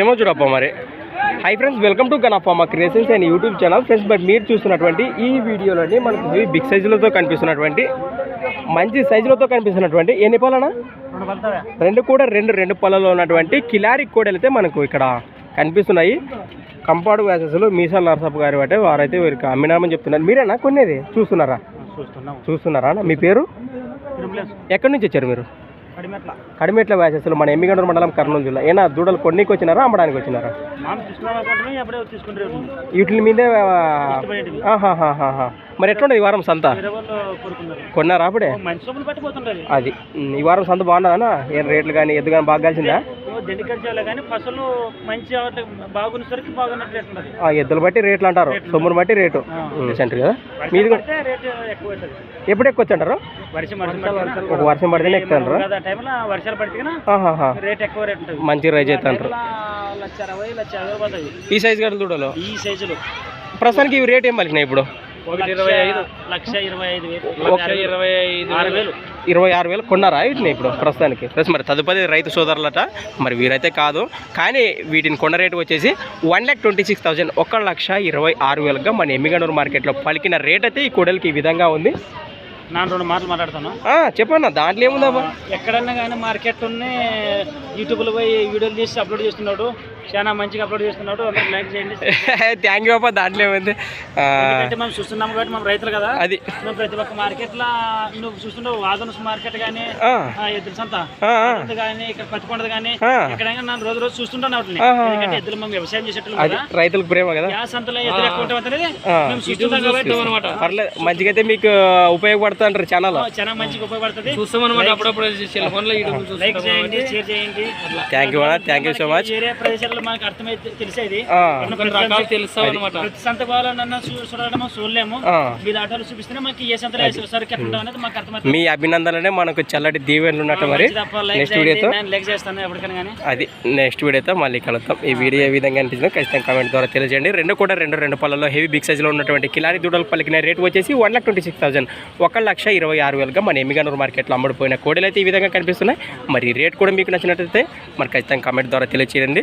ఏమో చూడప్ప మరి. Hi friends welcome to Ganappa creations and YouTube channel friends but మీరు చూస్తున్నటువంటి ఈ వీడియోలోని మనకు బిగ్ సైజులతో కనిపిస్తున్నటువంటి మంచి సైజులతో కనిపిస్తున్నటువంటి ఎన్ని పళ్ళనా రెండు కూడా రెండు రెండు పళ్ళలో ఉన్నటువంటి కిలారి కోడలు అయితే మనకు ఇక్కడ కనిపిస్తున్నాయి. కంపాడు వ్యాసెస్లో మీసాల నరసప్ప గారు అంటే వారైతే వీరికి అమ్మినామని చెప్తున్నారు. మీరేనా కొనేది చూస్తున్నారా? చూస్తున్నాం. చూస్తున్నారా మీ పేరు? ఎక్కడి నుంచి వచ్చారు మీరు? కడిమెట్ల. వ్యాసెస్లో మన ఎమ్మిగండూరు మండలం కర్నూలు జిల్లా. ఏనా దూడలు కొన్నికి వచ్చినారా అమ్మడానికి వచ్చినారా? వీటి మీదే. మరి ఎట్లుండదు ఈ వారం సంత? కొన్నారా అప్పుడే? అది. ఈ వారం సంత బాగున్నదనా ఏం రేట్లు కానీ ఎద్దు కానీ బాగా కలిసిందా దండికల్ చేయాలి కానీ ఫసలు మంచి అవట్లే బాగున్నసరికి బాగున్నట్టు రేట్ ఎద్దులు బట్టి రేట్లు అంటారు. సొమ్మును బట్టి రేటు. సెంటర్ కదా? మీది రేట్ ఎక్కువ అవుతుంది ఎప్పుడు ఎక్కువ అంటారు వర్షం వర్షం ఒక వర్షం పడితేనే కదా టైంలో వర్షాలు పడితే. రేట్ ఎక్కువ రేట్ ఉంటుంది. మంచి రైజ్ లక్ష అరవై లక్ష పడుతుంది. ఈ సైజ్ గడ్డలు దూడలు ఈ సైజులు. ప్రస్తుతానికి ఇవి రేట్ ఏం పలికినాయి ఇప్పుడు? ఒకటి ఇరవై ఐదు. లక్ష ఇరవై ఐదు ఇరవై ఐదు ఆరు వేలు. ఇరవై ఆరు వేలు కొన్నారా వీటిని ఇప్పుడు ప్రస్తుతానికి? ప్లస్ మరి తదుపరి రైతు సోదరులట మరి వీరైతే కాదు. కానీ వీటిని కొన్న రేటు వచ్చేసి one lakh twenty six thousand ఒక లక్ష ఇరవై ఆరు వేలుగా మన ఎమ్మిగనూరు మార్కెట్లో పలికిన రేట్ అయితే ఈ కూడలికి ఈ విధంగా ఉంది. నా రెండు మాటలు మాట్లాడతాను చెప్పన్నా దాంట్లో ఏముందమ్మా ఎక్కడన్నా కానీ మార్కెట్ యూట్యూబ్లో పోయి వీడియోలు చేసి అప్లోడ్ చేస్తున్నాడు. చాలా మంచిగా అప్లోడ్ చేస్తున్నాడు. అందరూ లైక్ చేయండి. థ్యాంక్ యూ అప్ప దాంట్లో ఏముంది? ఆ, ఎందుకంటే మనం చూస్తున్నాం కాబట్టి మనం రైతులు కదా. అది. నువ్వు ప్రతి ఒక్క మార్కెట్లో నువ్వు చూస్తుంటావు వాదనస్ మార్కెట్ కానీ ఆ, ఎద్దుల సంత. ఆ, ఆ, కానీ ఇక్కడ పచ్చికొండది కానీ ఆ. ఎక్కడైనా నన్ను రోజు రోజు చూస్తుంటాను వాటిని. ఎందుకంటే ఎద్దులు మనం వ్యవసాయం కదా. రైతులకు ప్రేమ కదా. గ్యాస్ సంతలో ఎద్దులు ఎక్కువ ఉంటాం అనేది ఆ. మేము చూస్తుంటాం కాబట్టి. అనమాట పర్లేదు మంచిగా అయితే మీకు ఉపయోగపడుతుంటారు ఛానల్ చాలా మంచిగా ఉపయోగపడుతుంది. చూస్తాం అనమాట అప్పుడప్పుడు సెల్ లైక్ చేయండి షేర్ చేయండి. Thank you thank you so much ప్రదేశాల్లో మనకు అర్థమైతే తెలిసేది. ఆ, కొన్ని రకాలు తెలుస్తాం అనమాట ప్రతి చూడలేము. వీళ్ళ ఆటోలు చూపిస్తేనే మనకి ఏ సంతలో వేసేసరికి ఎట్లా ఉంటుంది అనేది మాకు అర్థమవుతుంది. మీ అభినందనలే మనకు చల్లటి దీవెనలు ఉన్నట్టు మరి నెక్స్ట్ వీడియోతో. లైక్ చేస్తాను ఎప్పటికైనా కానీ. అది నెక్స్ట్ వీడియోతో మళ్ళీ కలుద్దాం. ఈ వీడియో ఏ విధంగా అనిపించిందో ఖచ్చితంగా కామెంట్ ద్వారా తెలియజేయండి. రెండు కూడా రెండు రెండు పళ్ళలో హెవీ బిగ్ సైజులో ఉన్నటువంటి కిలారి దూడలు పలికిన రేట్ వచ్చేసి one lakh twenty six thousand ఒక లక్ష ఇరవై ఆరు వేలుగా మన ఎమ్మిగనూరు మార్కెట్లో అమ్ముడుపోయిన కోడలు అయితే ఈ విధంగా కనిపిస్తున్నాయి. మరి రేట్ కూడా మీకు నచ్చినట్లయితే మరి ఖచ్చితంగా కామెంట్ ద్వారా తెలియజేయండి